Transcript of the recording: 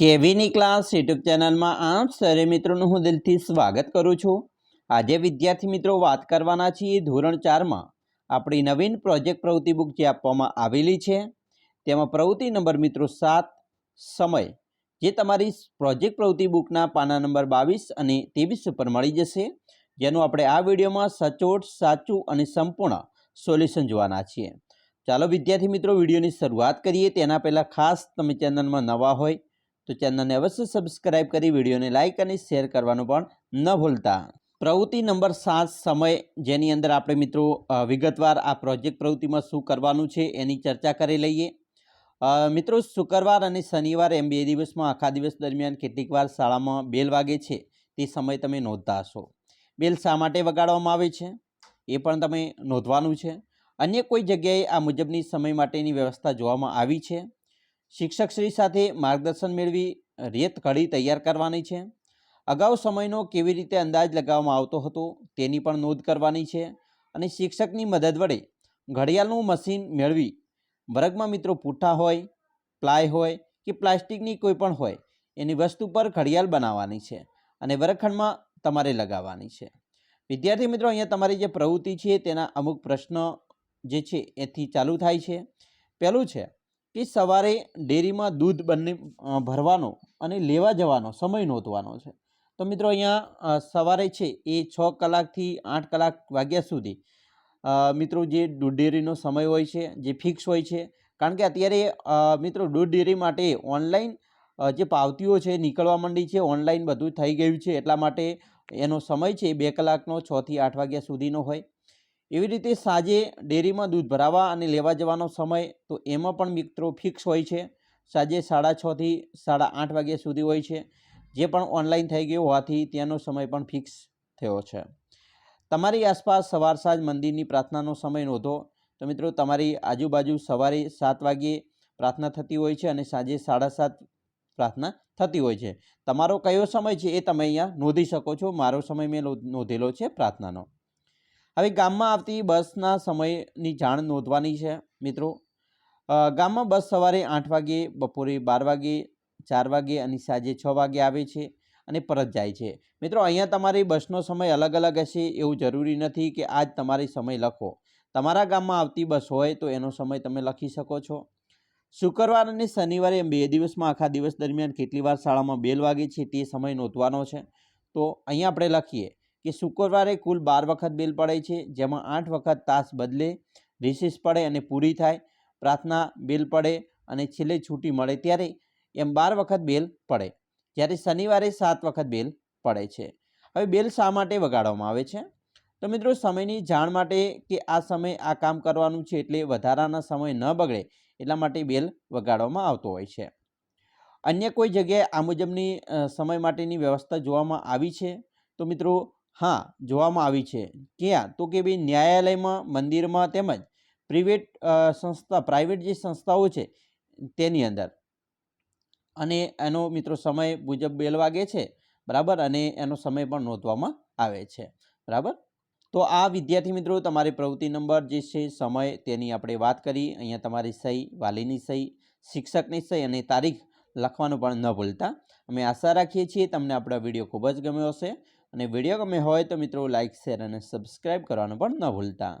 કેવીની class YouTube ચેનલમાં આપ સરે મિત્રોનું હું દિલથી સ્વાગત કરું છું. આજે વિદ્યાર્થી મિત્રો વાત કરવાના છીએ ધોરણ ચારમાં. આપણી નવીન પ્રોજેક્ટ પ્રવૃત્તિ બુક જે આપવામાં આવેલી છે, તેમાં પ્રવૃત્તિ નંબર મિત્રો સાત, સમય, જે તમારી પ્રોજેક્ટ પ્રવૃત્તિ બુકના પાના નંબર બાવીસ અને ત્રેવીસ ઉપર મળી જશે. જેનું આપણે આ વિડીયોમાં સચોટ, સાચું અને સંપૂર્ણ સોલ્યુશન જોવાના છીએ. ચાલો વિદ્યાર્થી મિત્રો વિડીયોની શરૂઆત કરીએ. તેના પહેલાં ખાસ તમે ચેનલમાં નવા હોય તો ચેનલને અવશ્ય સબસ્ક્રાઇબ કરી વિડીયોને લાઇક અને શેર કરવાનું પણ ન ભૂલતા. પ્રવૃત્તિ નંબર સાત, સમય. જેની અંદર આપણે મિત્રો વિગતવાર આ પ્રોજેક્ટ પ્રવૃત્તિમાં શું કરવાનું છે એની ચર્ચા કરી લઈએ. મિત્રો, શુક્રવાર અને શનિવાર એમ બે દિવસમાં આખા દિવસ દરમિયાન કેટલીક વાર શાળામાં બેલ વાગે છે. તે સમય તમે નોંધતા હશો. બેલ શા માટે વગાડવામાં આવે છે? એ પણ તમે નોંધવાનું છે. અન્ય કોઈ જગ્યાએ આ મુજબની સમય માટેની વ્યવસ્થા જોવામાં આવી છે? શિક્ષકશ્રી સાથે માર્ગદર્શન મેળવી રેત ઘડી તૈયાર કરવાની છે. અગાઉ સમયનો કેવી રીતે અંદાજ લગાવવામાં આવતો હતો તેની પણ નોંધ કરવાની છે અને શિક્ષકની મદદ વડે ઘડિયાળનું મશીન મેળવી વર્ગમાં મિત્રો પૂઠા હોય, પ્લાય હોય કે પ્લાસ્ટિકની કોઈ પણ હોય એની વસ્તુ પર ઘડિયાળ બનાવવાની છે અને વર્ગખંડમાં તમારે લગાવવાની છે. વિદ્યાર્થી મિત્રો, અહીંયા તમારી જે પ્રવૃત્તિ છે તેના અમુક પ્રશ્ન જે છે એથી ચાલુ થાય છે. પહેલું છે કે સવારે ડેરીમાં દૂધ બંને ભરવાનો અને લેવા જવાનો, સમય નોંધવાનો છે. તો મિત્રો અહીંયા સવારે છે એ છ કલાકથી આઠ કલાક વાગ્યા સુધી મિત્રો જે દૂધ ડેરીનો સમય હોય છે, જે ફિક્સ હોય છે, કારણ કે અત્યારે મિત્રો દૂધ ડેરી માટે ઓનલાઈન જે પાવતીઓ છે નીકળવા માંડી છે, ઓનલાઈન બધું થઈ ગયું છે, એટલા માટે એનો સમય છે બે કલાકનો છથી આઠ વાગ્યા સુધીનો હોય. એવી રીતે સાંજે ડેરીમાં દૂધ ભરાવા અને લેવા જવાનો સમય તો એમાં પણ મિત્રો ફિક્સ હોય છે. સાંજે સાડા છથી સાડા આઠ વાગ્યા સુધી હોય છે. જે પણ ઓનલાઈન થઈ ગયો હોવાથી ત્યાંનો સમય પણ ફિક્સ થયો છે. તમારી આસપાસ સવાર સાંજ મંદિરની પ્રાર્થનાનો સમય નોંધો. તો મિત્રો તમારી આજુબાજુ સવારે સાત વાગ્યે પ્રાર્થના થતી હોય છે અને સાંજે સાડા સાત પ્રાર્થના થતી હોય છે. તમારો કયો સમય છે એ તમે અહીંયા નોંધી શકો છો. મારો સમય મેં નોંધેલો છે પ્રાર્થનાનો. હવે ગામમાં આવતી બસના સમયની જાણ નોંધવાની છે, મિત્રો. ગામમાં બસ સવારે આઠ વાગે, બપોરે બાર વાગે, ચાર વાગે અને સાંજે છ વાગે આવે છે અને પરત જાય છે. મિત્રો, અહીંયા તમારી બસનો સમય અલગ અલગ હશે એવું જરૂરી નથી કે આજ તમારે સમય લખો. તમારા ગામમાં આવતી બસ હોય તો એનો સમય તમે લખી શકો છો. શુક્રવાર અને શનિવારે એમ બે દિવસમાં આખા દિવસ દરમિયાન કેટલી વાર શાળામાં બેલ વાગે છે તે સમય નોંધવાનો છે. તો અહીંયા આપણે લખીએ. કે શુક્રવારે કુલ બાર વખત બેલ પડે છે, જેમાં આઠ વખત તાસ બદલે રિસીસ પડે અને પૂરી થાય, પ્રાર્થના બેલ પડે અને છેલ્લે છૂટી મળે ત્યારે એમ બાર વખત બેલ પડે. જ્યારે શનિવારે સાત વખત બેલ પડે છે. હવે બેલ શા માટે વગાડવામાં આવે છે? તો મિત્રો, સમયની જાણ માટે કે આ સમય આ કામ કરવાનું છે એટલે વધારાના સમય ન બગડે, એટલા માટે બેલ વગાડવામાં આવતો હોય છે. અન્ય કોઈ જગ્યાએ આ મુજબની સમય માટેની વ્યવસ્થા જોવામાં આવી છે? તો મિત્રો હા, જોવામાં આવી છે. ક્યાં? તો કે ભાઈ ન્યાયાલયમાં, મંદિરમાં તેમજ પ્રિવેટ સંસ્થા પ્રાઇવેટ જે સંસ્થાઓ છે તેની અંદર. અને એનો મિત્રો સમય મુજબ બેલ વાગે છે, બરાબર? અને એનો સમય પણ નોંધવામાં આવે છે, બરાબર? તો આ વિદ્યાર્થી મિત્રો, તમારી પ્રવૃત્તિ નંબર જે છે, સમય તેની આપણે વાત કરી. અહીંયા તમારી સહી, વાલીની સહી, શિક્ષકની સહી અને તારીખ લખવાનું પણ ન ભૂલતા. અમે આશા રાખીએ છીએ તમને આપણો વીડિયો ખૂબ જ ગમ્યો હશે. અને વીડિયો ગમે હોય તો મિત્રો લાઇક શેર અને સબસ્ક્રાઈબ કરવાનું પણ ન ભૂલતા.